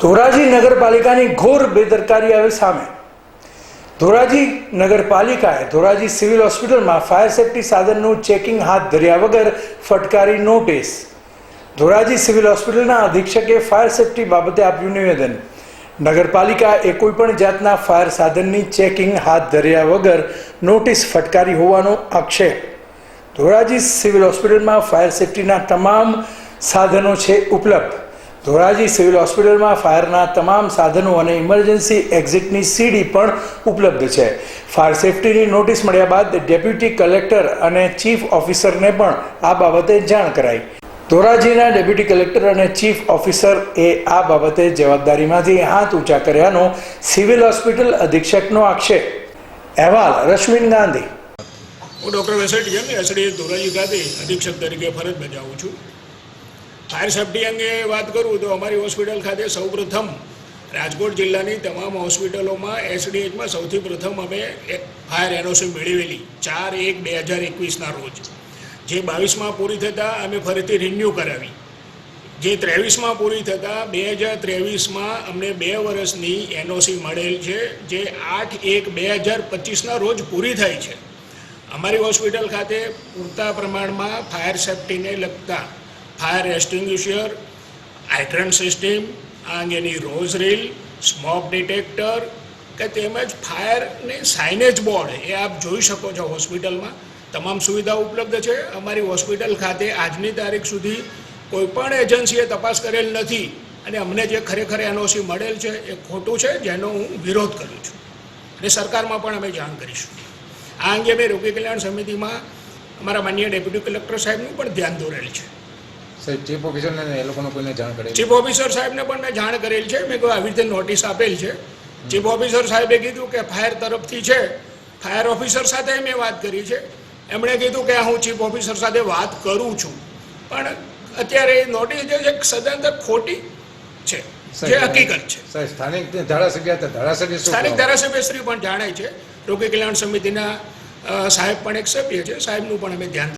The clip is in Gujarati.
ધોરાજી નગરપાલિકાની ઘોર બેદરકારી આવે સામે. ધોરાજી નગરપાલિકાએ ધોરાજી સિવિલ હોસ્પિટલમાં ફાયર સેફટી સાધનનું ચેકિંગ હાથ ધર્યા વગર ફટકારી નોટિસ. ધોરાજી સિવિલ હોસ્પિટલના અધિક્ષકે ફાયર સેફટી બાબતે આપ્યું નિવેદન. નગરપાલિકા એ કોઈપણ જાતના ફાયર સાધનની ચેકિંગ હાથ ધર્યા વગર નોટિસ ફટકારી હોવાનો આક્ષેપ. ધોરાજી સિવિલ હોસ્પિટલમાં ફાયર સેફટીના તમામ સાધનો છે ઉપલબ્ધ. ધોરાજી સિવિલ હોસ્પિટલમાં ફાયરના તમામ સાધનો અને ઇમરજન્સી એક્ઝિટની સીડી પણ ઉપલબ્ધ છે. ફાયર સેફ્ટીની નોટિસ મળ્યા બાદ ડેપ્યુટી કલેક્ટર અને ચીફ ઓફિસરને પણ આ બાબતે જાણ કરાઈ. ધોરાજીના ડેપ્યુટી કલેક્ટર અને ચીફ ઓફિસર એ આ બાબતે જવાબદારીમાંથી હાથ ઊંચા કર્યાનો સિવિલ હોસ્પિટલ અધિક્ષકનો આક્ષેપ. અહેવાલ રશ્મિન ગાંધી. હું ડૉક્ટર વેસેટિયન એસડી ધોરાજી ગાંધી અધિક્ષક તરીકે ફરજ બજાવું છું. ફાયર સેફટી અંગે વાત કરું તો અમારી હોસ્પિટલ ખાતે સૌપ્રથમ રાજકોટ જિલ્લાની તમામ હોસ્પિટલોમાં એસડીએચમાં સૌથી પ્રથમ અમે એક ફાયર એનઓસી મેળવેલી, ચાર એક બે હજાર એકવીસના રોજ. જે બાવીસમાં પૂરી થતાં અમે ફરીથી રિન્યૂ કરાવી. જે ત્રેવીસમાં પૂરી થતાં બે હજાર ત્રેવીસમાં અમને બે વર્ષની એનઓસી મળેલ છે, જે આઠ એક બે હજાર પચીસના રોજ પૂરી થાય છે. અમારી હોસ્પિટલ ખાતે પૂરતા પ્રમાણમાં ફાયર સેફટીને લગતા ફાયર એક્સટિંગ્યુશર હાઇડ્રન્ટ સિસ્ટમ આ અંગેની રોઝ રીલ સ્મોક ડિટેક્ટર કે તેમજ ફાયરની સાઇનેજ બોર્ડ એ આપ જોઈ શકો છો હોસ્પિટલમાં. તમામ સુવિધા ઉપલબ્ધ છે. અમારી હોસ્પિટલ ખાતે આજની તારીખ સુધી કોઈપણ એજન્સીએ તપાસ કરેલ નથી અને અમને જે ખરેખર એનઓસી મળેલ છે એ ખોટું છે, જેનો હું વિરોધ કરું છું. અને સરકારમાં પણ અમે જાણ કરીશું. આ અંગે અમે રોગી કલ્યાણ સમિતિમાં અમારા માન્ય ડેપ્યુટી કલેક્ટર સાહેબનું પણ ધ્યાન દોરેલ છે. સાહેબ ચીફ ઓફિસરને એ લોકોને કોઈને જાણ કરેલી ચીફ ઓફિસર સાહેબને પણ મેં જાણ કરેલ છે. મેં કોઈ આવી રીતે નોટિસ આપેલ છે. ચીફ ઓફિસર સાહેબે કીધું કે ફાયર તરફથી છે. ફાયર ઓફિસર સાથે મેં વાત કરી છે. એમણે કીધું કે હું ચીફ ઓફિસર સાથે વાત કરું છું. પણ અત્યારે એ નોટિસ જે છે સદંતર ખોટી છે જે હકીકત છે. સાહેબ સ્થાનિક ધારાસભ્ય હતા. ધારાસભ્ય સ્થાનિક કહે? ધારાસભ્ય શ્રી પણ જાણે છે. રોગી કલ્યાણ સમિતિના સાહેબ પણ એક સભ્ય છે. સાહેબનું પણ અમે ધ્યાન